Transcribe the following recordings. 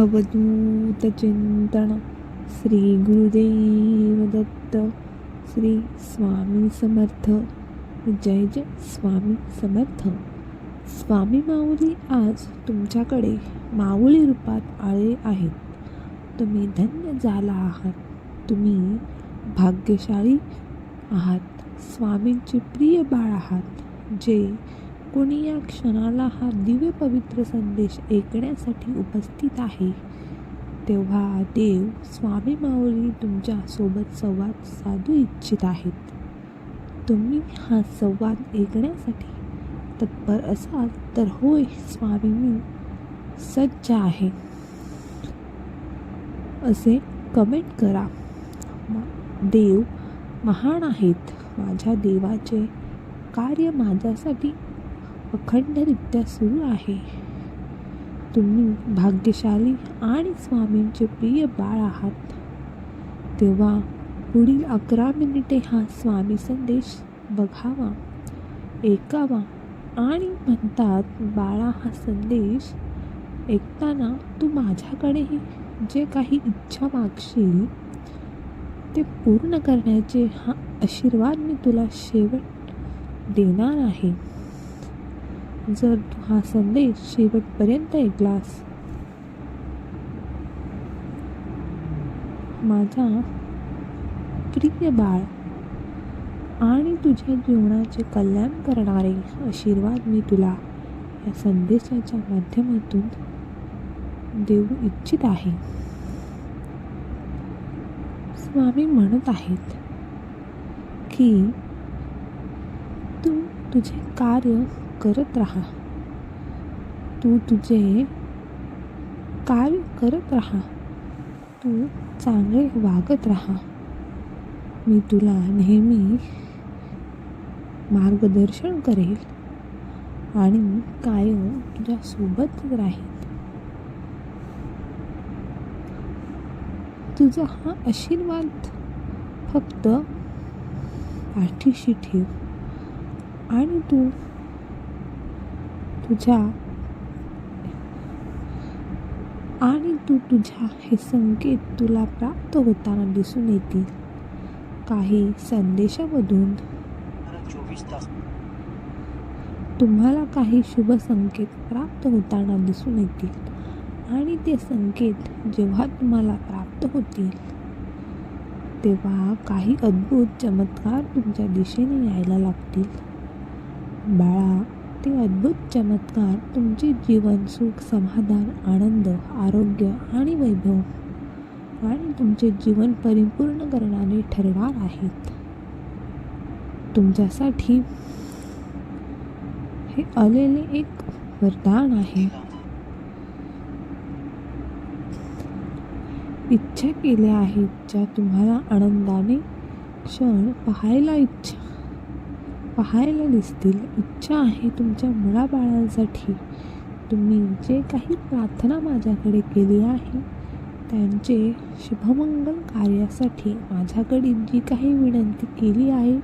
अवधूत चिंतन श्री गुरुदेव दत्त श्री स्वामी समर्थ. जय जय स्वामी समर्थ. स्वामी माऊली आज तुमच्याकडे माऊली रूपात आले आहेत. तुम्ही धन्य झाला आहात. तुम्ही भाग्यशाली आहात. स्वामींचे प्रिय बाळ आहात. जे कोणी या क्षणाला हा दिव्य पवित्र संदेश ऐकण्यासाठी उपस्थित आहे? तेव्हा देव स्वामी माऊली तुमच्यासोबत संवाद साधू इच्छित आहेत. तुम्ही हा संवाद ऐकण्यासाठी तत्पर असाल तर होय स्वामी मी सज्ज आहे. असे कमेंट करा. देव महान आहेत. माझ्या देवाचे कार्य माझ्यासाठी अखंडरित्या सुरू आहे. तुम्ही भाग्यशाली आणि स्वामींचे प्रिय बाळ आहात. तेव्हा पुढील अकरा मिनिटे हा स्वामी संदेश बघावा. ऐकावा आणि म्हणतात बाळा हा संदेश ऐकताना तू माझ्याकडेही जे काही इच्छा मागशील ते पूर्ण करण्याचे हा आशीर्वाद मी तुला शेवट देणार आहे. जर तू हा संदेश शेवटपर्यंत ऐकलास. माझा प्रिय बाळ आणि तुझ्या जीवनाचे कल्याण करणारे आशीर्वाद मी तुला या संदेशाच्या माध्यमातून देऊ इच्छित आहे. स्वामी म्हणत आहेत की तू तुझे कार्य करत राहा. तू तुझे कार्य करत राहा. तू चांगले वागत राहा. मी तुला नेहमी मार्गदर्शन करेल आणि कायम तुझ्यासोबत राहील. तुझा हा आशीर्वाद फक्त पाठीशी ठेव आणि तू तुझ्या आणि तू तुझ्या हे संकेत तुला प्राप्त होताना दिसून येतील. काही संदेशामधून तुम्हाला काही शुभ संकेत प्राप्त होताना दिसून येतील. आणि ते संकेत जेव्हा तुम्हाला प्राप्त होतील तेव्हा काही अद्भुत चमत्कार तुमच्या दिशेने यायला लागतील. बाळा ते अद्भुत चमत्कार तुमचे जीवन सुख समाधान आनंद आरोग्य आणि वैभव आणि तुमचे जीवन परिपूर्ण करणारे ठरणार आहेत. तुमच्यासाठी हे आलेले एक वरदान आहे. इच्छा केल्या आहेत ज्या तुम्हाला आनंदाने क्षण पाहायला इच्छा पाहायला दिसतील. इच्छा आहे तुमच्या मुलाबाळांसाठी. तुम्ही जे काही प्रार्थना माझ्याकडे केली आहे त्यांचे शुभमंगल कार्यासाठी माझ्याकडे जी काही विनंती केली आहे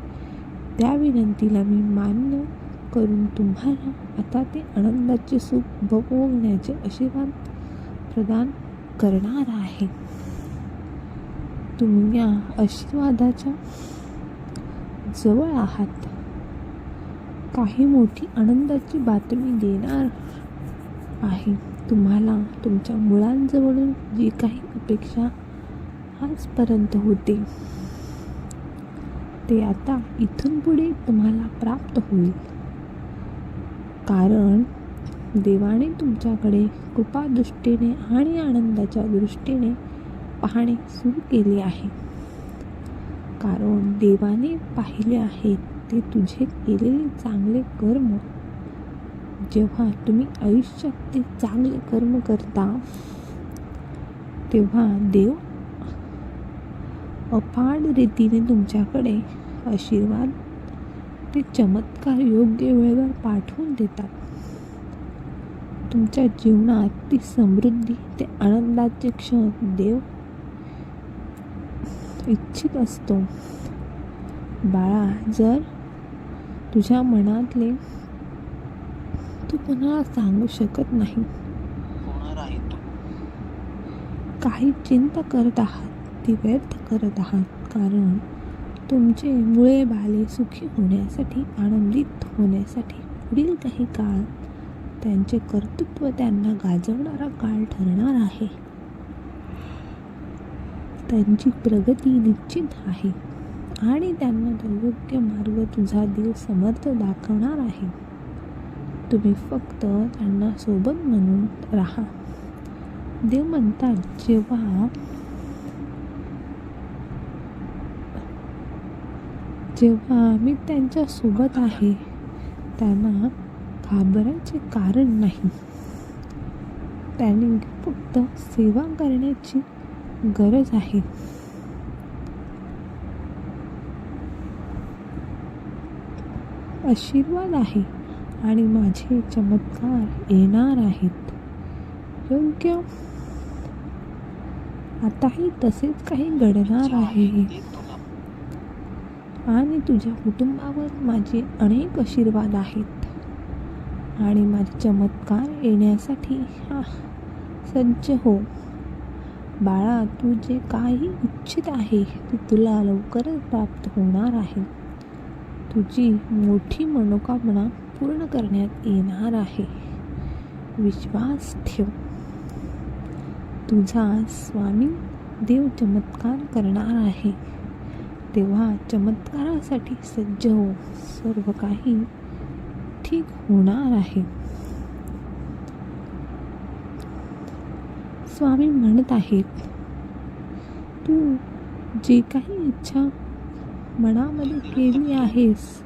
त्या विनंतीला मी मान्य करून तुम्हाला आता ते आनंदाचे सुख भोगण्याचे आशीर्वाद प्रदान करणार आहे. तुम्ही या आशीर्वादाच्या जवळ आहात. काही मोठी आनंदाची बातमी देणार आहे. तुम्हाला तुमच्या मुलांजवळून जी काही अपेक्षा आजपर्यंत होते ते आता इथून पुढे तुम्हाला प्राप्त होईल. कारण देवाने तुमच्याकडे कृपादृष्टीने आणि आनंदाच्या दृष्टीने पाहणे सुरू केले आहे. कारण देवाने पाहिले आहे ते तुझे केलेले चांगले कर्म. जेव्हा तुम्ही आयुष्यात ते चांगले कर्म करता तेव्हा देव अफाट रीतीने तुमच्याकडे आशीर्वाद ते चमत्कार योग्य वेळेवर पाठवून देतात. तुमच्या जीवनात ती समृद्धी ते आनंदाचे क्षण देव इच्छित असतो. बाळा जर तुझ्या मनातले तू कोणाला सांगू शकत नाही. काही चिंता करत आहात ती व्यर्थ करत आहात कारण तुमचे मुळे बाले सुखी होण्यासाठी आनंदित होण्यासाठी पुढील काही काळ त्यांचे कर्तृत्व त्यांना गाजवणारा काळ ठरणार आहे. त्यांची प्रगती निश्चित आहे आणि त्यांना योग्य तुझा देव समर्थ दाखवणार आहे. तुम्ही फक्त त्यांना सोबत म्हणून राहा. देव म्हणतात जेव्हा जेव्हा मी त्यांच्यासोबत आहे त्यांना घाबरायचे कारण नाही. त्यांनी फक्त सेवा करण्याची गरज आहे. आशीर्वाद आहे आणि माझे चमत्कार येणार आहेत. योग्य. आताही तसेच काही घडणार आहे. आणि तुझ्या कुटुंबावर माझे अनेक आशीर्वाद आहेत. आणि माझे चमत्कार येण्यासाठी हा, सज्ज हो. बाळा तू जे काही इच्छित आहे ते तुला लवकरच प्राप्त होणार आहे. तुझी मोठी मनोकामना पूर्ण करण्यात येणार आहे. विश्वास ठेव. तुझा स्वामी देव चमत्कार करणार आहे. तेव्हा चमत्कारासाठी सज्ज हो. सर्व काही ठीक होणार आहे. स्वामी म्हणत आहेत तू जे काही इच्छा मनामध्ये केली आहेस.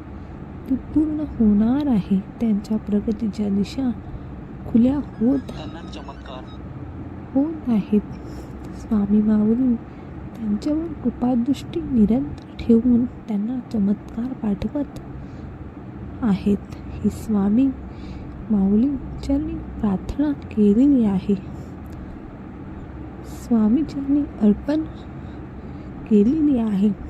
ती पूर्ण होणार आहे. त्यांच्या प्रगतीच्या दिशा खुल्या होत होत आहेत. स्वामी माऊली त्यांच्यावर कृपादृष्टी निरंतर ठेवून त्यांना चमत्कार पाठवत आहेत. ही स्वामी माऊली प्रार्थना केलेली आहे. स्वामीच्यांनी अर्पण केलेली आहे.